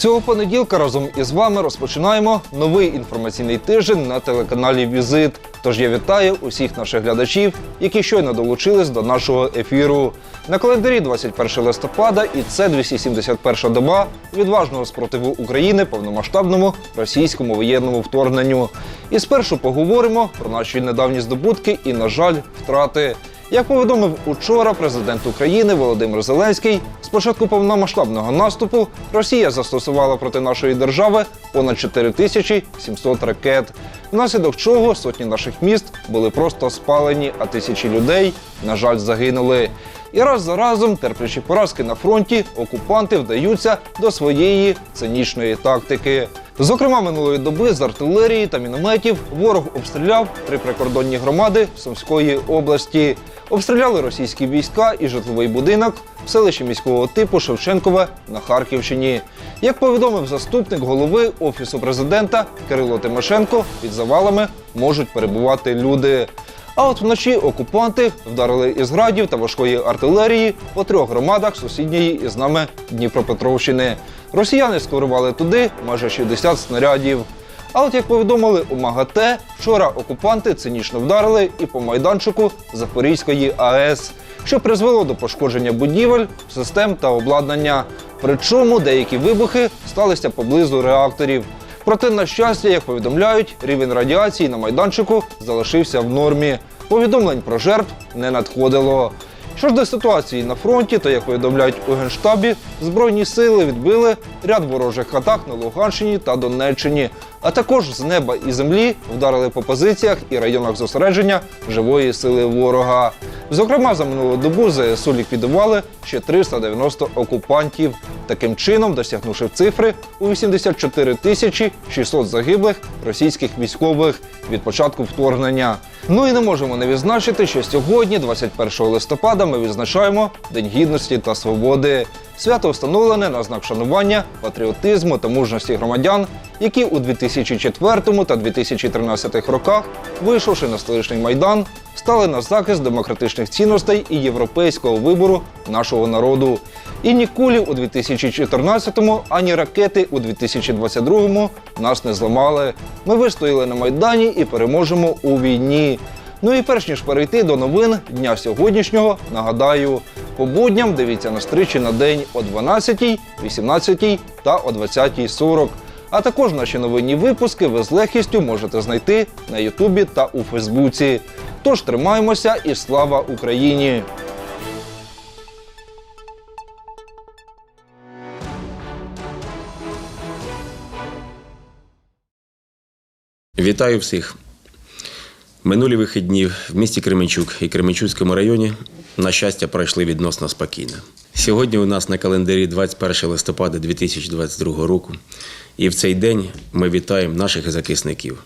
Цього понеділка разом із вами розпочинаємо новий інформаційний тиждень на телеканалі Візит. Тож я вітаю усіх наших глядачів, які щойно долучились до нашого ефіру. На календарі 21 листопада, і це 271 доба відважного спротиву України повномасштабному російському воєнному вторгненню. І спершу поговоримо про наші недавні здобутки і, на жаль, втрати. Як повідомив учора президент України Володимир Зеленський, з початку повномасштабного наступу Росія застосувала проти нашої держави понад 4700 ракет, внаслідок чого сотні наших міст були просто спалені, а тисячі людей, на жаль, загинули. І раз за разом, терплячи поразки на фронті, окупанти вдаються до своєї цинічної тактики. Зокрема, минулої доби з артилерії та мінометів ворог обстріляв три прикордонні громади Сумської області. Обстріляли російські війська і житловий будинок в селищі міського типу Шевченкове на Харківщині. Як повідомив заступник голови офісу президента Кирило Тимошенко, під завалами можуть перебувати люди. А от вночі окупанти вдарили із градів та важкої артилерії по трьох громадах сусідньої із нами Дніпропетровщини. Росіяни скорували туди майже 60 снарядів. А от як повідомили у МАГАТЕ, вчора окупанти цинічно вдарили і по майданчику Запорізької АЕС, що призвело до пошкодження будівель, систем та обладнання. Причому деякі вибухи сталися поблизу реакторів. Проте, на щастя, як повідомляють, рівень радіації на майданчику залишився в нормі. Повідомлень про жертв не надходило. Що ж до ситуації на фронті, то як повідомляють у Генштабі, збройні сили відбили ряд ворожих атак на Луганщині та Донеччині, а також з неба і землі вдарили по позиціях і районах зосередження живої сили ворога. Зокрема, за минулу добу ЗСУ ліквідували ще 390 окупантів, таким чином досягнувши цифри у 84 тисячі 600 загиблих російських військових від початку вторгнення. Ну і не можемо не відзначити, що сьогодні, 21 листопада, ми відзначаємо День гідності та свободи. Свято встановлене на знак шанування, патріотизму та мужності громадян, які у 2004 та 2013 роках, вийшовши на столичний майдан, стали на захист демократичних цінностей і європейського вибору нашого народу. І ні кулі у 2014-му, ані ракети у 2022-му нас не зламали. Ми вистояли на майдані і переможемо у війні. Ну і перш ніж перейти до новин дня сьогоднішнього, нагадаю, по будням дивіться на стричі на день о 12, 18 та о 20.40. А також наші новинні випуски ви з легкістю можете знайти на Ютубі та у Фейсбуці. Тож тримаємося і слава Україні! Вітаю всіх. Минулі вихідні в місті Кременчук і Кременчуцькому районі, на щастя, пройшли відносно спокійно. Сьогодні у нас на календарі 21 листопада 2022 року. І в цей день ми вітаємо наших захисників,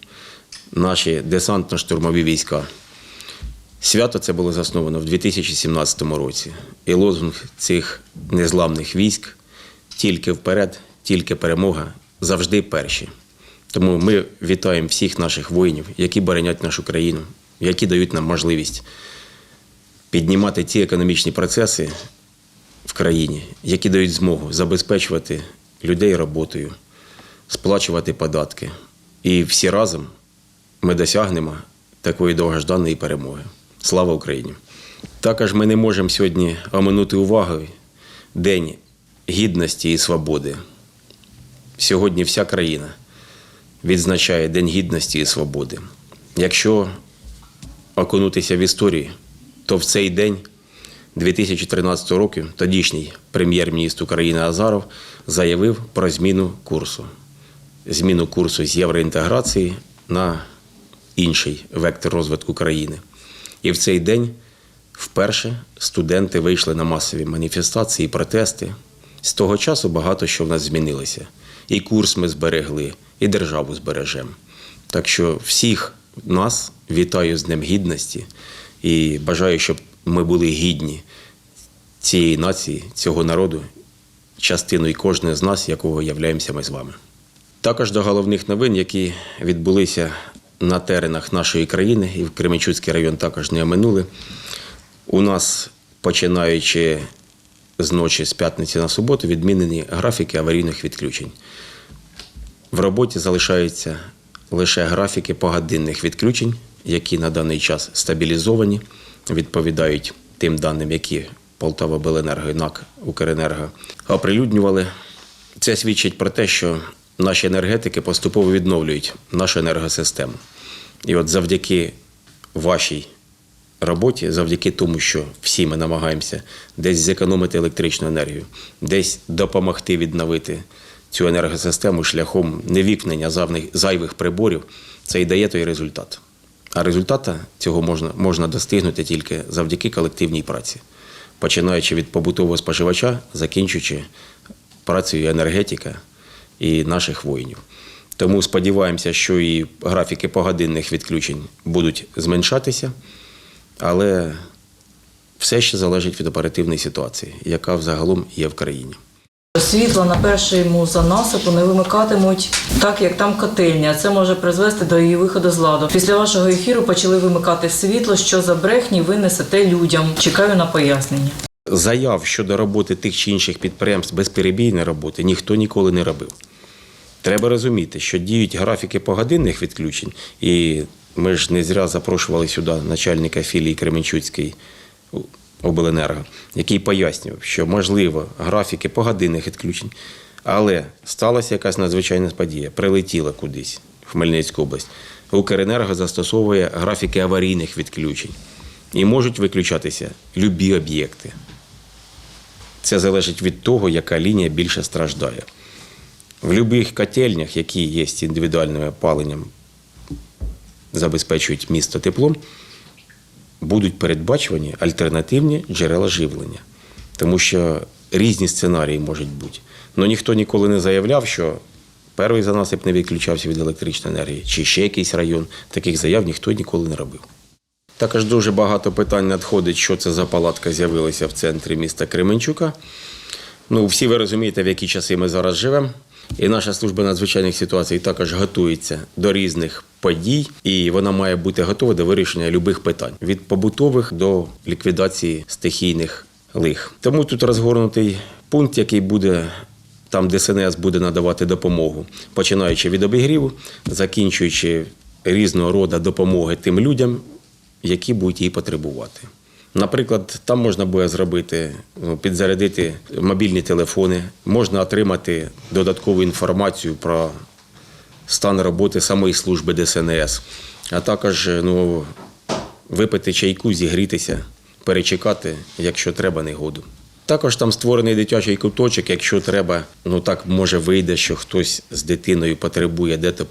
наші десантно-штурмові війська. Свято це було засновано в 2017 році. І лозунг цих незламних військ тільки вперед, тільки перемога, завжди перші. Тому ми вітаємо всіх наших воїнів, які боронять нашу країну, які дають нам можливість піднімати ті економічні процеси в країні, які дають змогу забезпечувати людей роботою, сплачувати податки. І всі разом ми досягнемо такої довгожданої перемоги. Слава Україні! Також ми не можемо сьогодні оминути увагою День гідності і свободи. Сьогодні вся країна відзначає День гідності і свободи. Якщо окунутися в історію, то в цей день 2013 року тодішній прем'єр-міністр України Азаров заявив про зміну курсу. Зміну курсу з євроінтеграції на інший вектор розвитку країни. І в цей день вперше студенти вийшли на масові маніфестації, протести. З того часу багато що в нас змінилося. І курс ми зберегли, і державу збережемо. Так що всіх нас вітаю з Днем Гідності і бажаю, щоб ми були гідні цієї нації, цього народу, частиною кожного з нас, якого являємося ми з вами. Також до головних новин, які відбулися на теренах нашої країни, і в Кременчуцький район також не оминули. У нас, починаючи з ночі з п'ятниці на суботу відмінені графіки аварійних відключень. В роботі залишаються лише графіки погодинних відключень, які на даний час стабілізовані, відповідають тим даним, які Полтава Беленерго і НАК Укренерго оприлюднювали. Це свідчить про те, що наші енергетики поступово відновлюють нашу енергосистему. І от завдяки вашій роботі, завдяки тому, що всі ми намагаємося десь зекономити електричну енергію, десь допомогти відновити цю енергосистему шляхом невікнення зайвих приборів, це і дає той результат. А результата цього можна, можна достигнути тільки завдяки колективній праці, починаючи від побутового споживача, закінчуючи працею енергетика і наших воїнів. Тому сподіваємося, що і графіки погодинних відключень будуть зменшатися, але все ще залежить від оперативної ситуації, яка взагалом є в країні. Світло на першому занасипу не вимикатимуть так, як там котельня. Це може призвести до її виходу з ладу. Після вашого ефіру почали вимикати світло. Що за брехні ви несете людям? Чекаю на пояснення. Заяв щодо роботи тих чи інших підприємств безперебійної роботи ніхто ніколи не робив. Треба розуміти, що діють графіки погодинних відключень, і ми ж не зря запрошували сюди начальника філії Кременчуцької обленерго, який пояснював, що можливо графіки погодинних відключень, але сталася якась надзвичайна подія, прилетіла кудись в Хмельницьку область. Укренерго застосовує графіки аварійних відключень і можуть виключатися любі об'єкти. Це залежить від того, яка лінія більше страждає. В будь-яких котельнях, які є з індивідуальним опаленням, забезпечують місто теплом, будуть передбачувані альтернативні джерела живлення. Тому що різні сценарії можуть бути. Ну ніхто ніколи не заявляв, що перший занасип не відключався від електричної енергії, чи ще якийсь район. Таких заяв ніхто ніколи не робив. Також дуже багато питань надходить, що це за палатка з'явилася в центрі міста Кременчука. Ну, всі ви розумієте, в які часи ми зараз живемо. І наша служба надзвичайних ситуацій також готується до різних подій, і вона має бути готова до вирішення будь-яких питань від побутових до ліквідації стихійних лих. Тому тут розгорнутий пункт, який буде там, де СНС буде надавати допомогу, починаючи від обігріву, закінчуючи різного роду допомоги тим людям, які будуть її потребувати. Наприклад, там можна буде зробити, ну, підзарядити мобільні телефони, можна отримати додаткову інформацію про стан роботи самої служби ДСНС, а також ну, випити чайку, зігрітися, перечекати, якщо треба, негоду. Також там створений дитячий куточок, якщо треба, ну так може вийде, що хтось з дитиною потребує де-то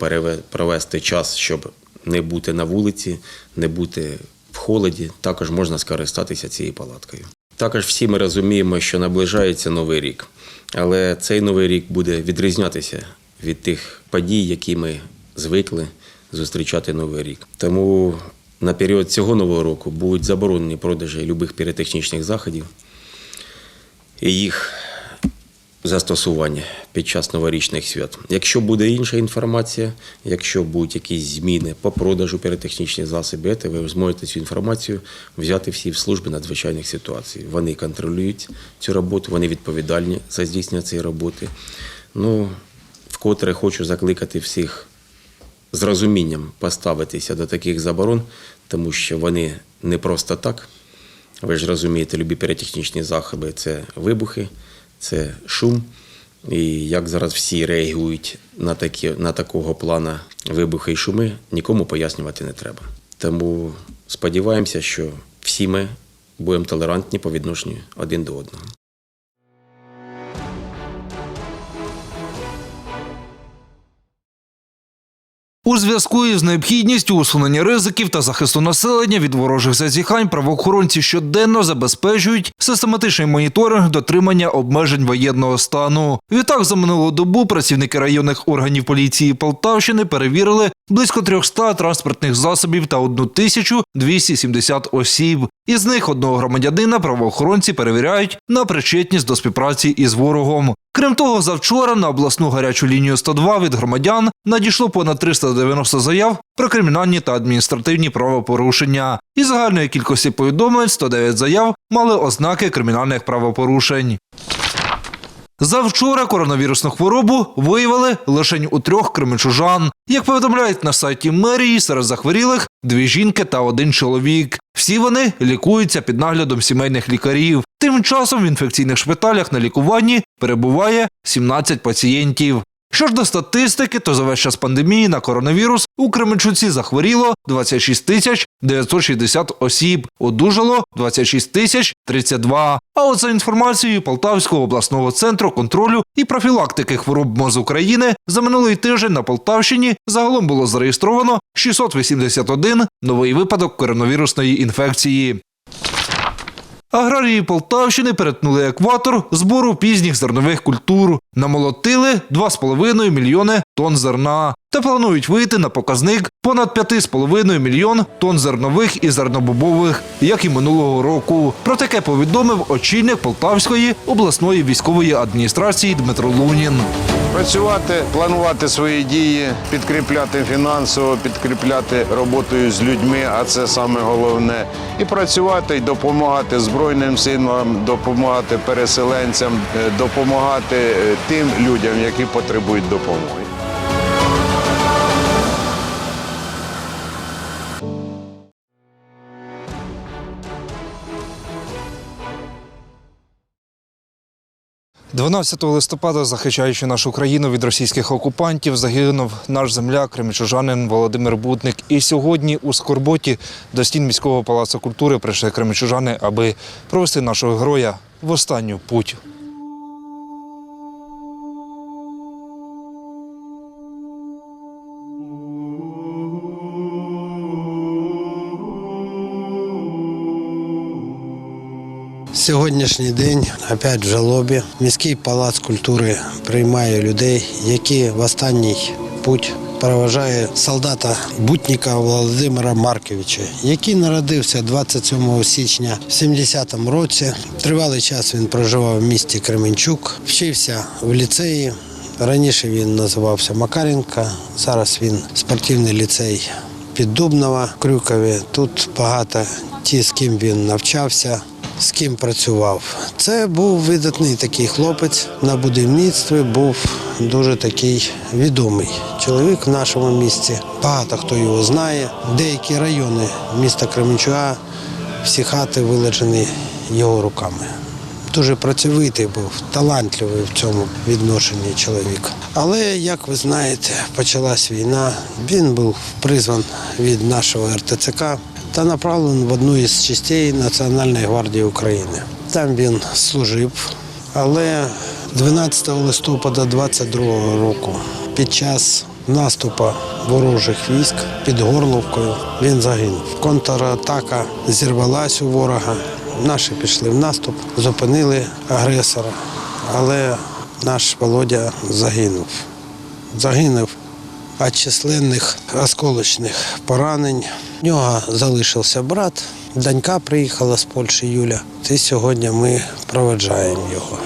провести час, щоб не бути на вулиці, не бути холоді, також можна скористатися цією палаткою. Також всі ми розуміємо, що наближається новий рік, але цей новий рік буде відрізнятися від тих подій, які ми звикли зустрічати новий рік. Тому на період цього нового року будуть заборонені продажі любих піротехнічних заходів і їх застосування під час новорічних свят. Якщо буде інша інформація, якщо будуть якісь зміни по продажу піротехнічних засобів, то ви зможете цю інформацію взяти всі в служби надзвичайних ситуацій. Вони контролюють цю роботу, вони відповідальні за здійснення цієї роботи. Ну, вкотре хочу закликати всіх з розумінням поставитися до таких заборон, тому що вони не просто так. Ви ж розумієте, любі піротехнічні заходи це вибухи, це шум. І як зараз всі реагують на, такі, на такого плана вибухи і шуми, нікому пояснювати не треба. Тому сподіваємося, що всі ми будемо толерантні по відношенню один до одного. У зв'язку із необхідністю усунення ризиків та захисту населення від ворожих зазіхань правоохоронці щоденно забезпечують систематичний моніторинг дотримання обмежень воєнного стану. Відтак за минулу добу працівники районних органів поліції Полтавщини перевірили близько 300 транспортних засобів та 1270 осіб. Із них одного громадянина правоохоронці перевіряють на причетність до співпраці із ворогом. Крім того, завчора на обласну гарячу лінію 102 від громадян надійшло понад 300 90 заяв про кримінальні та адміністративні правопорушення. Із загальної кількості повідомлень 109 заяв мали ознаки кримінальних правопорушень. Завчора коронавірусну хворобу виявили лише у трьох кременчужан. Як повідомляють на сайті мерії, серед захворілих дві жінки та один чоловік. Всі вони лікуються під наглядом сімейних лікарів. Тим часом в інфекційних шпиталях на лікуванні перебуває 17 пацієнтів. Що ж до статистики, то за весь час пандемії на коронавірус у Кременчуці захворіло 26 тисяч 960 осіб, одужало 26 тисяч 32. А от за інформацією Полтавського обласного центру контролю і профілактики хвороб МОЗ України за минулий тиждень на Полтавщині загалом було зареєстровано 681 новий випадок коронавірусної інфекції. Аграрії Полтавщини перетнули екватор збору пізніх зернових культур, намолотили 2,5 мільйони тонн зерна та планують вийти на показник понад 5,5 мільйон тонн зернових і зернобобових, як і минулого року. Про таке повідомив очільник Полтавської обласної військової адміністрації Дмитро Лунін. Працювати, планувати свої дії, підкріпляти фінансово, підкріпляти роботою з людьми, а це саме головне. І працювати, і допомагати Збройним силам, допомагати переселенцям, е, допомагати е, тим людям, які потребують допомоги. – 12 листопада, захищаючи нашу країну від російських окупантів, загинув наш земляк, кремічужанин Володимир Будник. І сьогодні у Скорботі до стін міського палацу культури прийшли кремічужани, аби провести нашого героя в останню путь. Сьогоднішній день опять в жалобі. Міський палац культури приймає людей, які в останній путь проважає солдата Бутніка Володимира Марковича, який народився 27 січня в 70-му році. Тривалий час він проживав в місті Кременчук, вчився в ліцеї. Раніше він називався Макаренка, зараз він спортивний ліцей Піддубнова, в Крюкові. Тут багато ті, з ким він навчався, з ким працював. Це був видатний такий хлопець на будівництві, був дуже такий відомий чоловік в нашому місті. Багато хто його знає. Деякі райони міста Кременчуга, всі хати вилежені його руками. Дуже працьовитий був, талантливий в цьому відношенні чоловік. Але, як ви знаєте, почалась війна. Він був призван від нашого РТЦК та направлений в одну із частей Національної гвардії України. Там він служив, але 12 листопада 22 року під час наступу ворожих військ під Горловкою він загинув. Контратака зірвалась у ворога. Наші пішли в наступ, зупинили агресора, але наш Володя загинув. Загинув від численних осколочних поранень. У нього залишився брат, донька приїхала з Польщі Юля. І сьогодні ми проведжаємо його.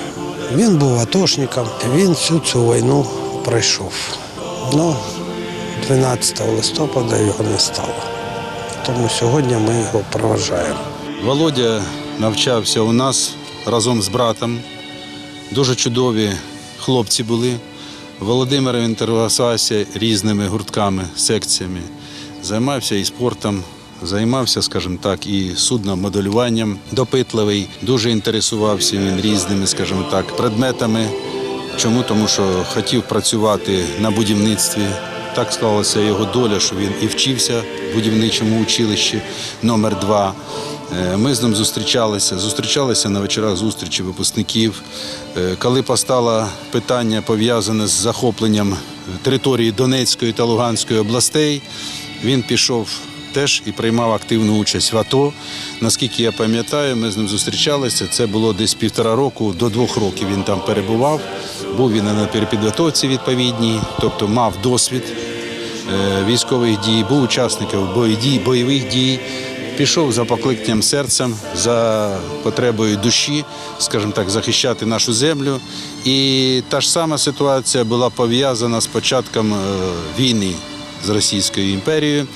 Він був атошником, він всю цю війну пройшов. Ну, 12 листопада його не стало. Тому сьогодні ми його проважаємо. Володя навчався у нас разом з братом. Дуже чудові хлопці були. Володимир інтересувався різними гуртками, секціями. Займався і спортом, займався, скажімо так, і судномоделюванням. Допитливий, дуже інтересувався він різними, скажімо так, предметами. Чому? Тому що хотів працювати на будівництві. Так склалася його доля, що він і вчився в будівничому училищі номер 2 Е, Ми з ним зустрічалися, зустрічалися на вечорах зустрічі випускників. Е, Коли постало питання пов'язане з захопленням території Донецької та Луганської областей, він пішов теж і приймав активну участь в АТО. Наскільки я пам'ятаю, ми з ним зустрічалися. Це було десь півтора року, до двох років він там перебував. Був він на перепідготовці відповідній, тобто мав досвід е, військових дій, був учасником бойових дій. Пішов за покликанням серцем, за потребою душі, скажімо так, захищати нашу землю. І та ж сама ситуація була пов'язана з початком е, війни. з Російською імперією.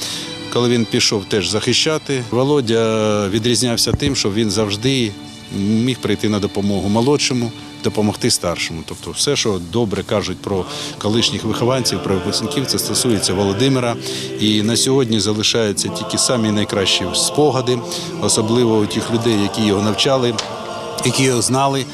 Коли він пішов теж захищати, Володя відрізнявся тим, що він завжди міг прийти на допомогу молодшому, допомогти старшому. Тобто, все, що добре кажуть про колишніх вихованців, про випускників, це стосується Володимира. І на сьогодні залишаються тільки самі найкращі спогади, особливо у тих людей, які його навчали які його знали,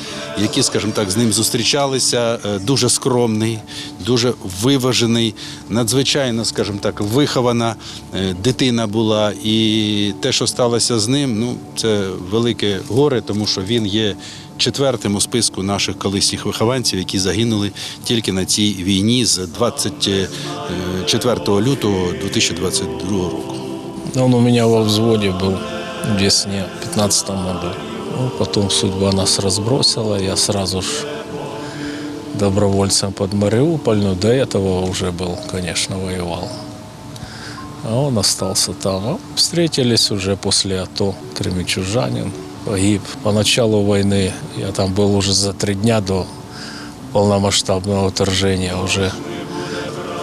які, скажімо так, з ним зустрічалися. Е, Дуже скромний, дуже виважений, надзвичайно, скажімо так, вихована е, дитина була. І те, що сталося з ним, ну це велике горе, тому що він є четвертим у списку наших колишніх вихованців, які загинули тільки на цій війні з 24 лютого 2022 року. Он у меня во взводе был в весне, в 15 году. Ну, потом судьба нас разбросила, я сразу ж добровольцем под Мариуполь, но до этого уже был, конечно, воевал. А он остался там. А встретились уже после АТО, кремичужанин, погиб. По началу войны, я там был уже за три дня до полномасштабного вторжения, уже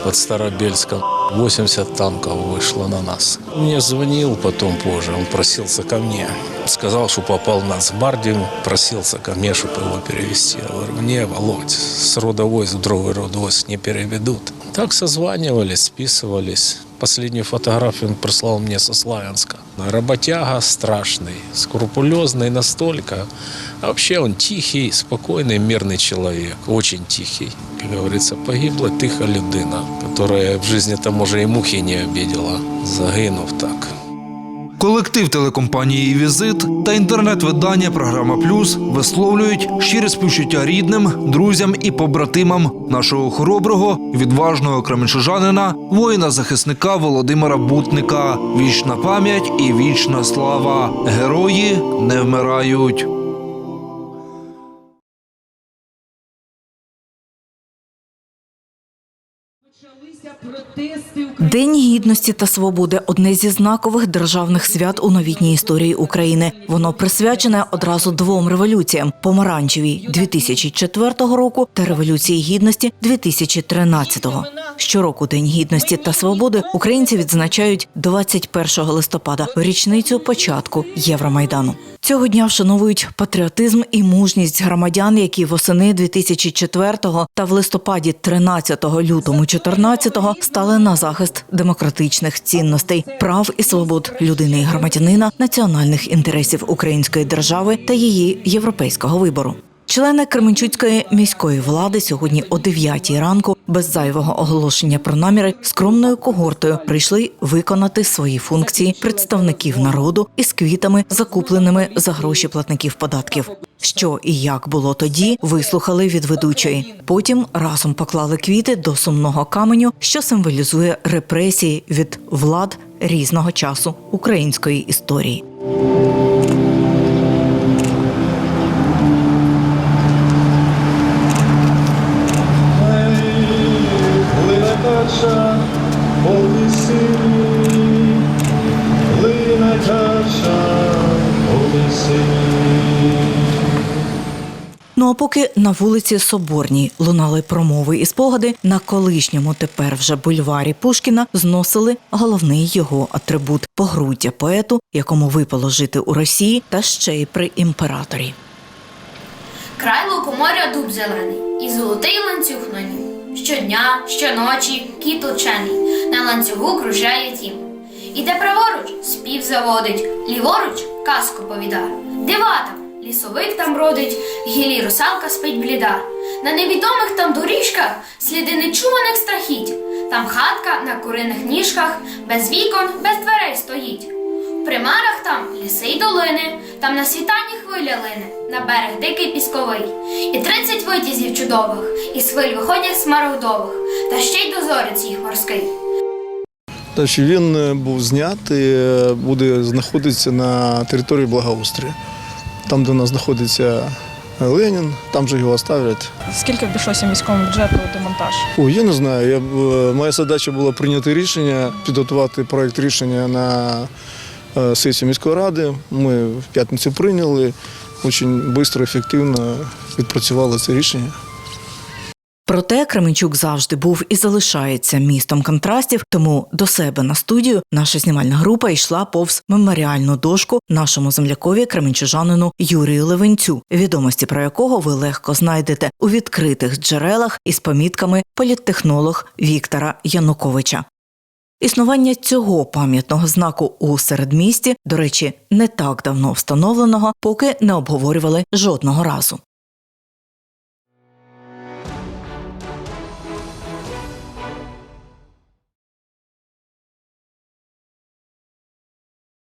под Старобельском. 80 танков вышло на нас. Мне звонил потом позже, он просился ко мне. Сказал, что попал в Нацгвардию, просился ко мне, чтобы его перевести. Я говорю, не, Володь, с рода войск в другой род войск не переведут. Так созванивались, списывались. Последнюю фотографию он прислал мне со Славянска. Работяга страшный, скрупулезный настолько. А вообще он тихий, спокойный, мирный человек. Очень тихий. Как говорится, погибла тиха людина, которая в жизни-то, може, и мухи не обидела. Загинув так. Колектив телекомпанії Візит та інтернет-видання Програма Плюс висловлюють щире співчуття рідним, друзям і побратимам нашого хороброго, відважного кременчужанина, воїна-захисника Володимира Бутника. Вічна пам'ять і вічна слава. Герої не вмирають. День гідності та свободи одне зі знакових державних свят у новітній історії України. Воно присвячене одразу двом революціям: помаранчевій 2004 року та революції гідності 2013-го. Щороку День гідності та свободи українці відзначають 21 листопада, річницю початку Євромайдану. Цього дня вшановують патріотизм і мужність громадян, які восени 2004-го та в листопаді 13 лютому 14-го стали на захист демократичних цінностей, прав і свобод людини і громадянина, національних інтересів української держави та її європейського вибору. Члени Кременчуцької міської влади сьогодні о 9 ранку без зайвого оголошення про наміри скромною когортою прийшли виконати свої функції представників народу із квітами, закупленими за гроші платників податків. Що і як було тоді, вислухали від ведучої. Потім разом поклали квіти до сумного каменю, що символізує репресії від влад різного часу української історії. Ну а поки на вулиці Соборній лунали промови і спогади, на колишньому тепер вже бульварі Пушкіна зносили головний його атрибут погруддя поету, якому випало жити у Росії та ще й при імператорі. Край лукоморя дуб зелений, і золотий ланцюг на нім. Щодня, щоночі, кіт учений, на ланцюгу кружляє тім. Іде праворуч, спів заводить, ліворуч казку повіда. Дива там, лісовик там бродить, гілі русалка спить бліда. На невідомих там доріжках сліди нечуваних страхіть. Там хатка на куриних ніжках, без вікон, без дверей стоїть. В примарах там ліси й долини, там на світанні хвиля лине, на берег дикий пісковий, і тридцять витязів чудових, і хвиль виходять смарагдових, та ще й дозорець їх морський. Значить, він е, був знятий, е, буде знаходитися на території благоустрою. Там, де у нас знаходиться Ленін, там же його оставлять. Скільки обійшлося міському бюджету демонтаж? О, я не знаю. Я, е, моя задача була прийняти рішення, підготувати проєкт рішення на е, сесію міської ради. Ми в п'ятницю прийняли. Дуже швидко, ефективно відпрацювали це рішення. Проте Кременчук завжди був і залишається містом контрастів. Тому до себе на студію наша знімальна група йшла повз меморіальну дошку нашому землякові кременчужанину Юрію Левенцю, відомості про якого ви легко знайдете у відкритих джерелах із помітками політтехнолог Віктора Януковича. Існування цього пам'ятного знаку у середмісті, до речі, не так давно встановленого, поки не обговорювали жодного разу.